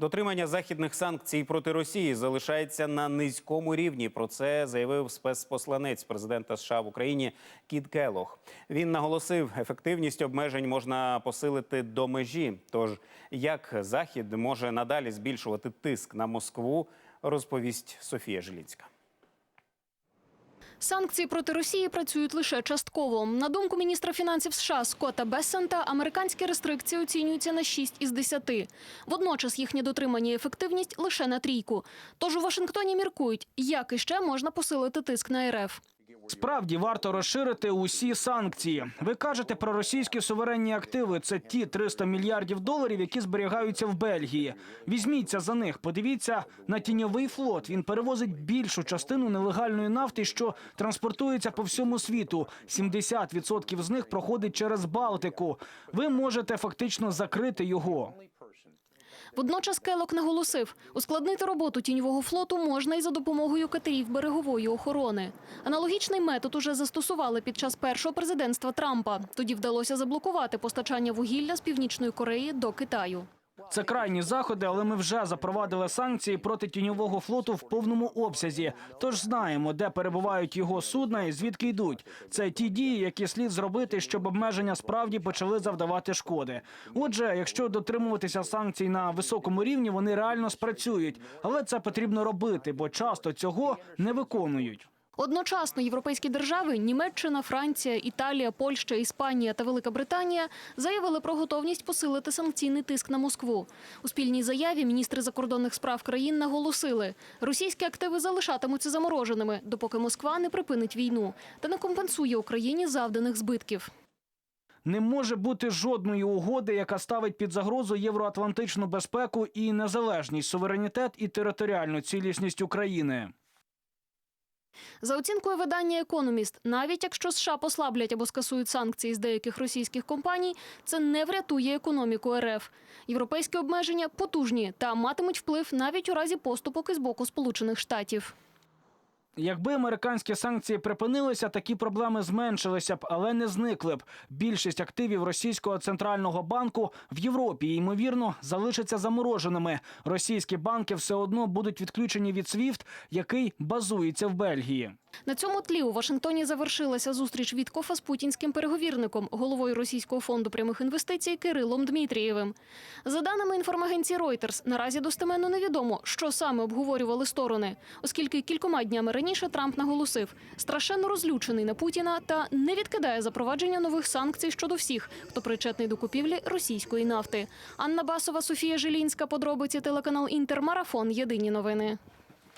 Дотримання західних санкцій проти Росії залишається на низькому рівні. Про це заявив спецпосланець президента США в Україні Кіт Келох. Він наголосив, ефективність обмежень можна посилити до межі. Тож як Захід може надалі збільшувати тиск на Москву, розповість Софія Жиліцька. Санкції проти Росії працюють лише частково. На думку міністра фінансів США Скотта Бессента, американські рестрикції оцінюються на 6 із 10. Водночас їхнє дотримання і ефективність лише на трійку. Тож у Вашингтоні міркують, як іще можна посилити тиск на РФ. Справді варто розширити усі санкції. Ви кажете про російські суверенні активи. Це ті 300 мільярдів доларів, які зберігаються в Бельгії. Візьміться за них. Подивіться на тіньовий флот. Він перевозить більшу частину нелегальної нафти, що транспортується по всьому світу. 70% з них проходить через Балтику. Ви можете фактично закрити його. Водночас Келок наголосив, ускладнити роботу тіньового флоту можна і за допомогою катерів берегової охорони. Аналогічний метод уже застосували під час першого президентства Трампа. Тоді вдалося заблокувати постачання вугілля з північної Кореї до Китаю. Це крайні заходи, але ми вже запровадили санкції проти тіньового флоту в повному обсязі. Тож знаємо, де перебувають його судна і звідки йдуть. Це ті дії, які слід зробити, щоб обмеження справді почали завдавати шкоди. Отже, якщо дотримуватися санкцій на високому рівні, вони реально спрацюють, але це потрібно робити, бо часто цього не виконують. Одночасно європейські держави Німеччина, Франція, Італія, Польща, Іспанія та Велика Британія заявили про готовність посилити санкційний тиск на Москву. У спільній заяві міністри закордонних справ країн наголосили, російські активи залишатимуться замороженими, допоки Москва не припинить війну та не компенсує Україні завданих збитків. Не може бути жодної угоди, яка ставить під загрозу євроатлантичну безпеку і незалежність, суверенітет і територіальну цілісність України. За оцінкою видання Економіст, навіть якщо США послаблять або скасують санкції з деяких російських компаній, це не врятує економіку РФ. Європейські обмеження потужні та матимуть вплив навіть у разі поступок із боку Сполучених Штатів. Якби американські санкції припинилися, такі проблеми зменшилися б, але не зникли б. Більшість активів російського центрального банку в Європі ймовірно залишаться замороженими. Російські банки все одно будуть відключені від SWIFT, який базується в Бельгії. На цьому тлі у Вашингтоні завершилася зустріч Віткофа з путінським переговірником, головою Російського фонду прямих інвестицій Кирилом Дмитрієвим. За даними інформагенції Reuters, наразі достеменно невідомо, що саме обговорювали сторони, оскільки кількома днями раніше Трамп наголосив, страшенно розлючений на Путіна та не відкидає запровадження нових санкцій щодо всіх, хто причетний до купівлі російської нафти. Анна Басова, Софія Жилінська, подробиці телеканал Інтер, Марафон. Єдині новини.